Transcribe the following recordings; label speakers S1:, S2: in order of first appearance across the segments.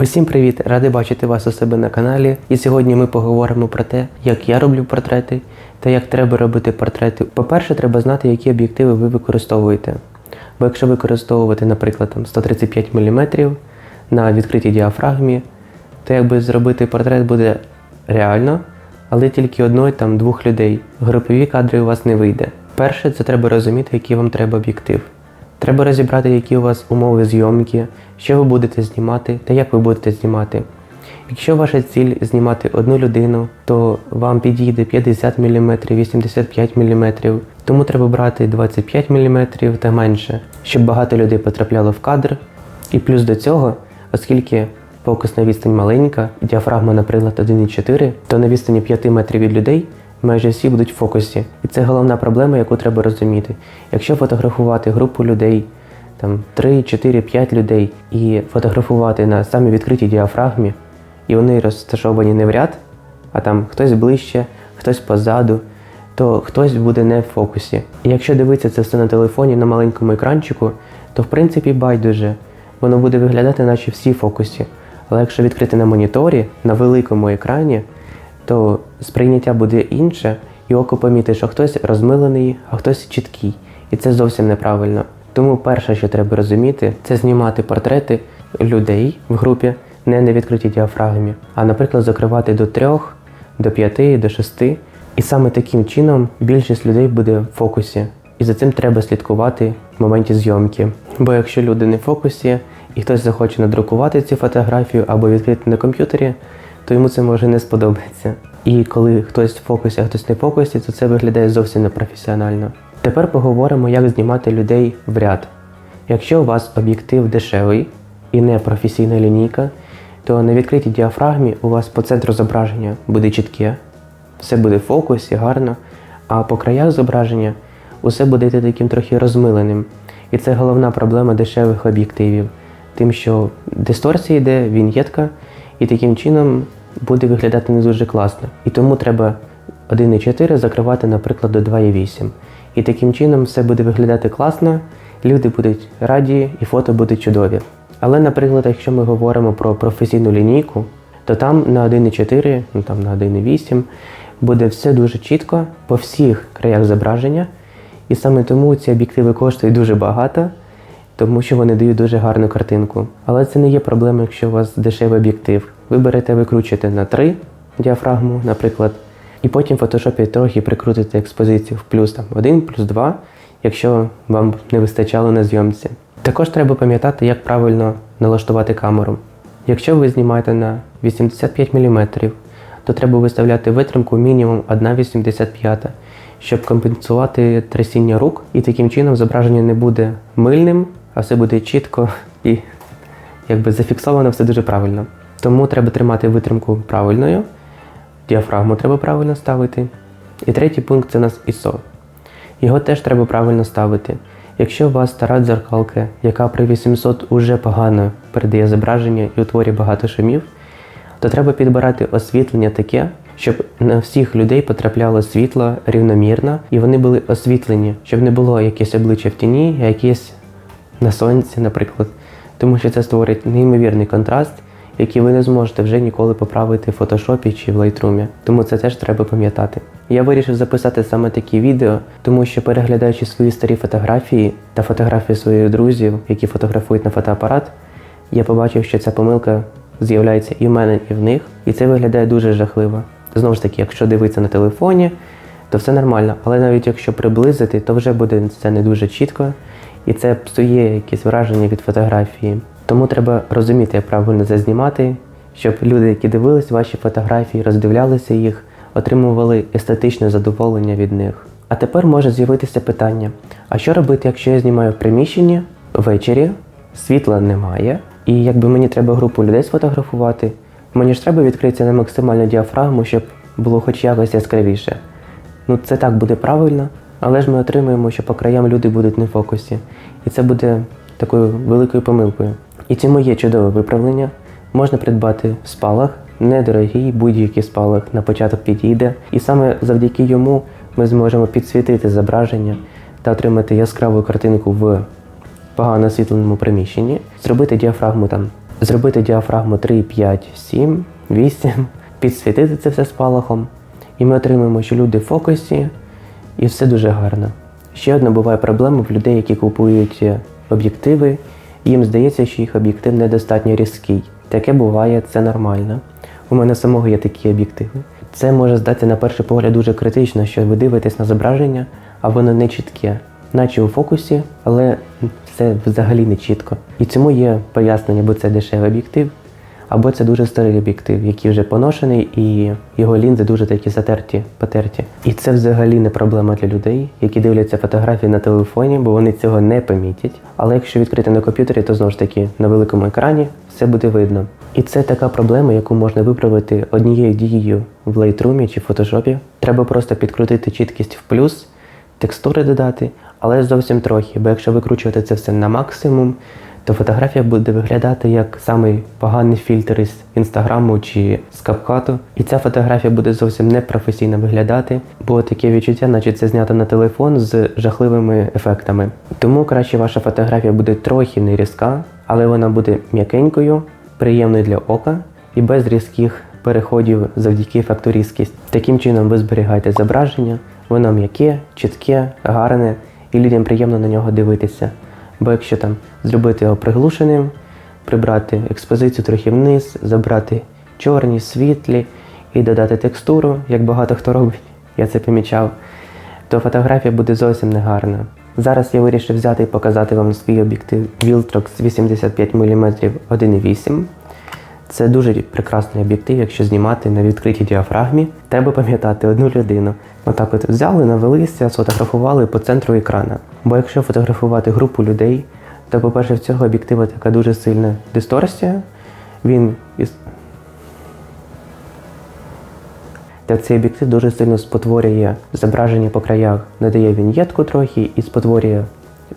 S1: Усім привіт! Радий бачити вас у себе на каналі. І сьогодні ми поговоримо про те, як я роблю портрети та як треба робити портрети. По-перше, треба знати, які об'єктиви ви використовуєте. Бо якщо використовувати, наприклад, там 135 мм на відкритій діафрагмі, то якби зробити портрет буде реально, але тільки одної там двох людей. Групові кадри у вас не вийде. Перше, це треба розуміти, який вам треба об'єктив. Треба розібрати, які у вас умови зйомки, що ви будете знімати та як ви будете знімати. Якщо ваша ціль знімати одну людину, то вам підійде 50 мм, 85 мм, тому треба брати 25 мм та менше, щоб багато людей потрапляло в кадр. І плюс до цього, оскільки фокусна відстань маленька, діафрагма, наприклад, 1,4, то на відстані 5 метрів від людей майже всі будуть в фокусі. І це головна проблема, яку треба розуміти. Якщо фотографувати групу людей, там 3, 4, 5 людей, і фотографувати на самій відкритій діафрагмі, і вони розташовані не в ряд, а там хтось ближче, хтось позаду, то хтось буде не в фокусі. І якщо дивитися це все на телефоні на маленькому екранчику, то в принципі байдуже. Воно буде виглядати, наче всі в фокусі. Але якщо відкрити на моніторі, на великому екрані, то сприйняття буде інше, і око помітить, що хтось розмилений, а хтось чіткий. І це зовсім неправильно. Тому перше, що треба розуміти, це знімати портрети людей в групі не на відкритій діафрагмі, а, наприклад, закривати до трьох, до п'яти, до шести. І саме таким чином більшість людей буде в фокусі. І за цим треба слідкувати в моменті зйомки. Бо якщо люди не в фокусі і хтось захоче надрукувати цю фотографію або відкрити на комп'ютері, то йому це може не сподобатися. І коли хтось в фокусі, а хтось не в фокусі, то це виглядає зовсім непрофесіонально. Тепер поговоримо, як знімати людей в ряд. Якщо у вас об'єктив дешевий і не професійна лінійка, то на відкритій діафрагмі у вас по центру зображення буде чітке, все буде в фокусі, гарно, а по краях зображення усе буде йти таким трохи розмиленим. І це головна проблема дешевих об'єктивів, тим, що дисторсія йде, віньєтка, і таким чином буде виглядати не дуже класно. І тому треба 1,4 закривати, наприклад, до 2,8. І таким чином все буде виглядати класно, люди будуть раді і фото будуть чудові. Але, наприклад, якщо ми говоримо про професійну лінійку, то там на 1,4, ну там на 1,8 буде все дуже чітко по всіх краях зображення. І саме тому ці об'єктиви коштують дуже багато, тому що вони дають дуже гарну картинку. Але це не є проблема, якщо у вас дешевий об'єктив. Ви берете, викручуєте на 3 діафрагму, наприклад, і потім в фотошопі трохи прикрутите експозицію в плюс там 1, плюс 2, якщо вам не вистачало на зйомці. Також треба пам'ятати, як правильно налаштувати камеру. Якщо ви знімаєте на 85 мм, то треба виставляти витримку мінімум 1,85, щоб компенсувати трясіння рук, і таким чином зображення не буде мильним, а все буде чітко і якби зафіксовано все дуже правильно. Тому треба тримати витримку правильною, діафрагму треба правильно ставити. І третій пункт це у нас ISO. Його теж треба правильно ставити. Якщо у вас стара дзеркалка, яка при 800 уже погано передає зображення і утворює багато шумів, то треба підбирати освітлення таке, щоб на всіх людей потрапляло світло рівномірно і вони були освітлені, щоб не було якесь обличчя в тіні, а якесь на сонці, наприклад. Тому що це створить неймовірний контраст, який ви не зможете вже ніколи поправити в фотошопі чи в лайтрумі. Тому це теж треба пам'ятати. Я вирішив записати саме такі відео, тому що переглядаючи свої старі фотографії та фотографії своїх друзів, які фотографують на фотоапарат, я побачив, що ця помилка з'являється і в мене, і в них, і це виглядає дуже жахливо. Знову ж таки, якщо дивитися на телефоні, то все нормально, але навіть якщо приблизити, то вже буде це не дуже чітко, і це псує якісь враження від фотографії. Тому треба розуміти, як правильно це знімати, щоб люди, які дивились ваші фотографії, роздивлялися їх, отримували естетичне задоволення від них. А тепер може з'явитися питання: а що робити, якщо я знімаю в приміщенні ввечері, світла немає, і якби мені треба групу людей сфотографувати, мені ж треба відкритися на максимальну діафрагму, щоб було хоч якось яскравіше. Ну це так буде правильно, але ж ми отримуємо, що по краям люди будуть не в фокусі. І це буде такою великою помилкою. І цьому є чудове виправлення. Можна придбати спалах, недорогий будь-який спалах на початок підійде. І саме завдяки йому ми зможемо підсвітити зображення та отримати яскраву картинку в погано освітленому приміщенні, зробити діафрагму там зробити діафрагму 3, 5, 7, 8, підсвітити це все спалахом. І ми отримаємо, що люди в фокусі, і все дуже гарно. Ще одна буває проблема в людей, які купують е, об'єктиви, їм здається, що їх об'єктив недостатньо різкий. Таке буває, це нормально. У мене самого є такі об'єктиви. Це може здатися на перший погляд дуже критично, що ви дивитесь на зображення, а воно не чітке, наче у фокусі, але це взагалі не чітко. І цьому є пояснення, бо це дешевий об'єктив, або це дуже старий об'єктив, який вже поношений, і його лінзи дуже такі затерті, потерті. І це взагалі не проблема для людей, які дивляться фотографії на телефоні, бо вони цього не помітять. Але якщо відкрити на комп'ютері, то знову ж таки на великому екрані все буде видно. І це така проблема, яку можна виправити однією дією в Lightroom чи Photoshop. Треба просто підкрутити чіткість в плюс, текстури додати, але зовсім трохи, бо якщо викручувати це все на максимум, то фотографія буде виглядати як самий поганий фільтр із інстаграму чи з капкату. І ця фотографія буде зовсім непрофесійно виглядати, бо таке відчуття, наче це знято на телефон з жахливими ефектами. Тому краще ваша фотографія буде трохи не різка, але вона буде м'якенькою, приємною для ока і без різких переходів завдяки ефекту різкість. Таким чином ви зберігаєте зображення, воно м'яке, чітке, гарне, і людям приємно на нього дивитися. Бо якщо там зробити його приглушеним, прибрати експозицію трохи вниз, забрати чорні, світлі і додати текстуру, як багато хто робить, я це помічав, то фотографія буде зовсім негарна. Зараз я вирішив взяти і показати вам свій об'єктив Viltrox 85 мм 1.8. Це дуже прекрасний об'єктив, якщо знімати на відкритій діафрагмі. Треба пам'ятати одну людину. Отак от взяли, навелися, сфотографували по центру екрана. Бо якщо фотографувати групу людей, то, по-перше, в цього об'єктива така дуже сильна дисторсія. Він із та цей об'єктив дуже сильно спотворює зображення по краях, надає віньєтку трохи і спотворює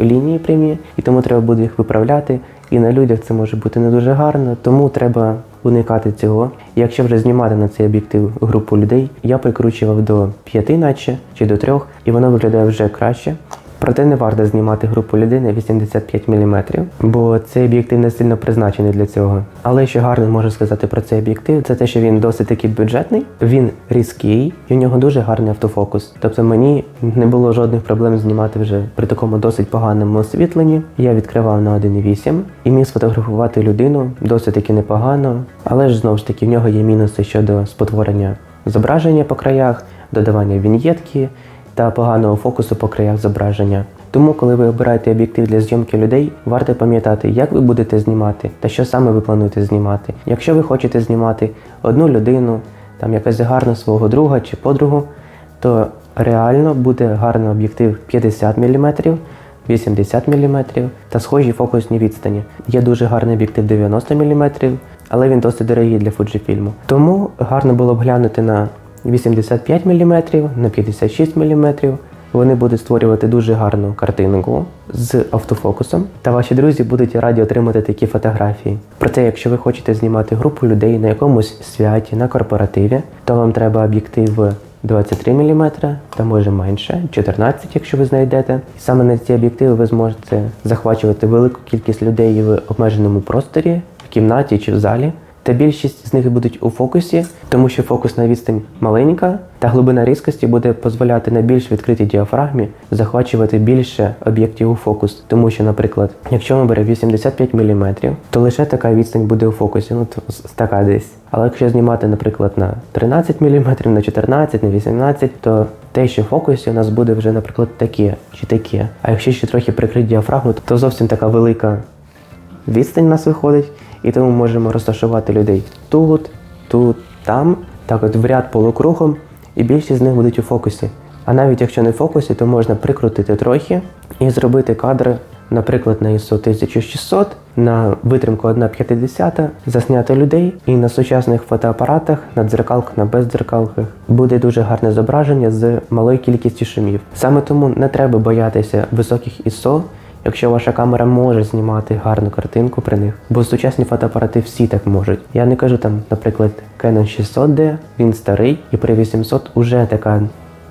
S1: лінії прямі, і тому треба буде їх виправляти. І на людях це може бути не дуже гарно, тому треба уникати цього. Якщо вже знімати на цей об'єктив групу людей, я прикручував до п'яти, наче чи до трьох, і воно виглядає вже краще. Проте не варто знімати групу людей на 85 мм, бо цей об'єктив не сильно призначений для цього. Але що гарно можу сказати про цей об'єктив, це те, що він досить таки бюджетний, він різкий і у нього дуже гарний автофокус. Тобто мені не було жодних проблем знімати вже при такому досить поганому освітленні. Я відкривав на 1.8 і міг сфотографувати людину досить таки непогано, але ж знову ж таки в нього є мінуси щодо спотворення зображення по краях, додавання віньєтки та поганого фокусу по краях зображення. Тому, коли ви обираєте об'єктив для зйомки людей, варто пам'ятати, як ви будете знімати та що саме ви плануєте знімати. Якщо ви хочете знімати одну людину, там якась гарна свого друга чи подругу, то реально буде гарний об'єктив 50 мм, 80 мм та схожі фокусні відстані. Є дуже гарний об'єктив 90 мм, але він досить дорогий для Fujifilm. Тому гарно було б глянути на 85 мм, на 56 мм. Вони будуть створювати дуже гарну картинку з автофокусом, та ваші друзі будуть раді отримати такі фотографії. Проте, якщо ви хочете знімати групу людей на якомусь святі, на корпоративі, то вам треба об'єктив 23 мм та може менше, 14, якщо ви знайдете. Саме на ці об'єктиви ви зможете захвачувати велику кількість людей в обмеженому просторі, в кімнаті чи в залі. Та більшість з них будуть у фокусі, тому що фокусна відстань маленька, та глибина різкості буде дозволяти на більш відкритій діафрагмі захвачувати більше об'єктів у фокус. Тому що, наприклад, якщо ми беремо 85 мм, то лише така відстань буде у фокусі, ну то така десь. Але якщо знімати, наприклад, на 13 мм, на 14, на 18, то те, що в фокусі у нас буде вже, наприклад, таке чи таке. А якщо ще трохи прикрити діафрагму, то зовсім така велика відстань у нас виходить. І тому можемо розташувати людей тут, тут, там, так от в ряд полукругом, і більшість з них будуть у фокусі. А навіть якщо не в фокусі, то можна прикрутити трохи і зробити кадри, наприклад, на ISO 1600, на витримку 1,50, засняти людей, і на сучасних фотоапаратах, на дзеркалках, на бездзеркалках буде дуже гарне зображення з малою кількістю шумів. Саме тому не треба боятися високих ISO, Якщо ваша камера може знімати гарну картинку при них, бо сучасні фотоапарати всі так можуть. Я не кажу там, наприклад, Canon 600D, він старий, і при 800 уже така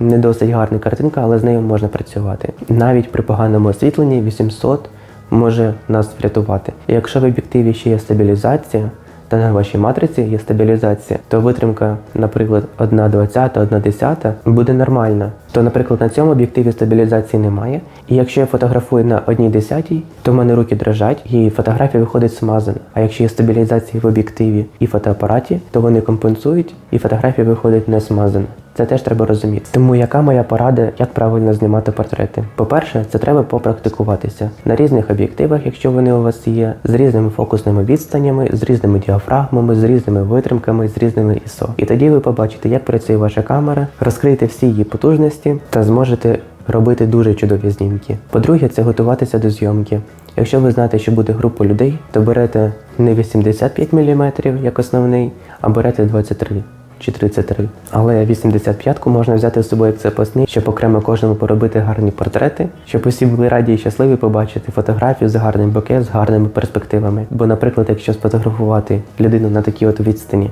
S1: не досить гарна картинка, але з нею можна працювати. Навіть при поганому освітленні 800 може нас врятувати. Якщо в об'єктиві ще є стабілізація, та на вашій матриці є стабілізація, то витримка, наприклад, 1,20, 1,10 буде нормальна. То, наприклад, на цьому об'єктиві стабілізації немає. І якщо я фотографую на 1,10, то в мене руки дрожать і фотографія виходить смазана. А якщо є стабілізація в об'єктиві і фотоапараті, то вони компенсують і фотографія виходить не смазана. Це теж треба розуміти. Тому яка моя порада, як правильно знімати портрети? По-перше, це треба попрактикуватися на різних об'єктивах, якщо вони у вас є, з різними фокусними відстанями, з різними діафрагмами, з різними витримками, з різними ISO. І тоді ви побачите, як працює ваша камера, розкриєте всі її потужності та зможете робити дуже чудові знімки. По-друге, це готуватися до зйомки. Якщо ви знаєте, що буде група людей, то берете не 85 мм як основний, а берете 23 чи 33. Але 85-ку можна взяти з собою як запасний, щоб окремо кожному поробити гарні портрети, щоб усі були раді і щасливі побачити фотографію з гарним боке, з гарними перспективами. Бо, наприклад, якщо сфотографувати людину на такій от відстані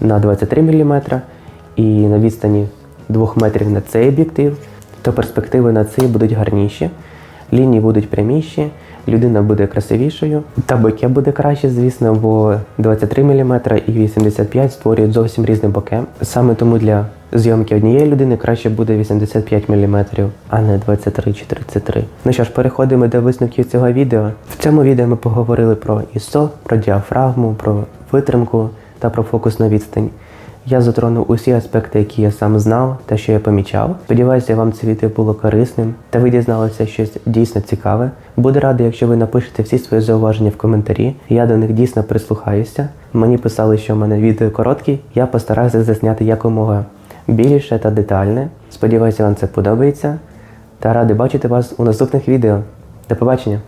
S1: на 23 мм і на відстані 2 метрів на цей об'єктив, то перспективи на цей будуть гарніші, лінії будуть пряміші, людина буде красивішою, та боке буде краще, звісно, бо 23 мм і 85 створюють зовсім різне боке. Саме тому для зйомки однієї людини краще буде 85 мм, а не 23 чи 33. Ну що ж, переходимо до висновків цього відео. В цьому відео ми поговорили про ISO, про діафрагму, про витримку та про фокусну відстань. Я затронув усі аспекти, які я сам знав та що я помічав. Сподіваюся, вам це відео було корисним та ви дізналися щось дійсно цікаве. Буду радий, якщо ви напишете всі свої зауваження в коментарі. Я до них дійсно прислухаюся. Мені писали, що в мене відео короткі. Я постараюся засняти якомога більше та детальне. Сподіваюся, вам це подобається. Та радий бачити вас у наступних відео. До побачення!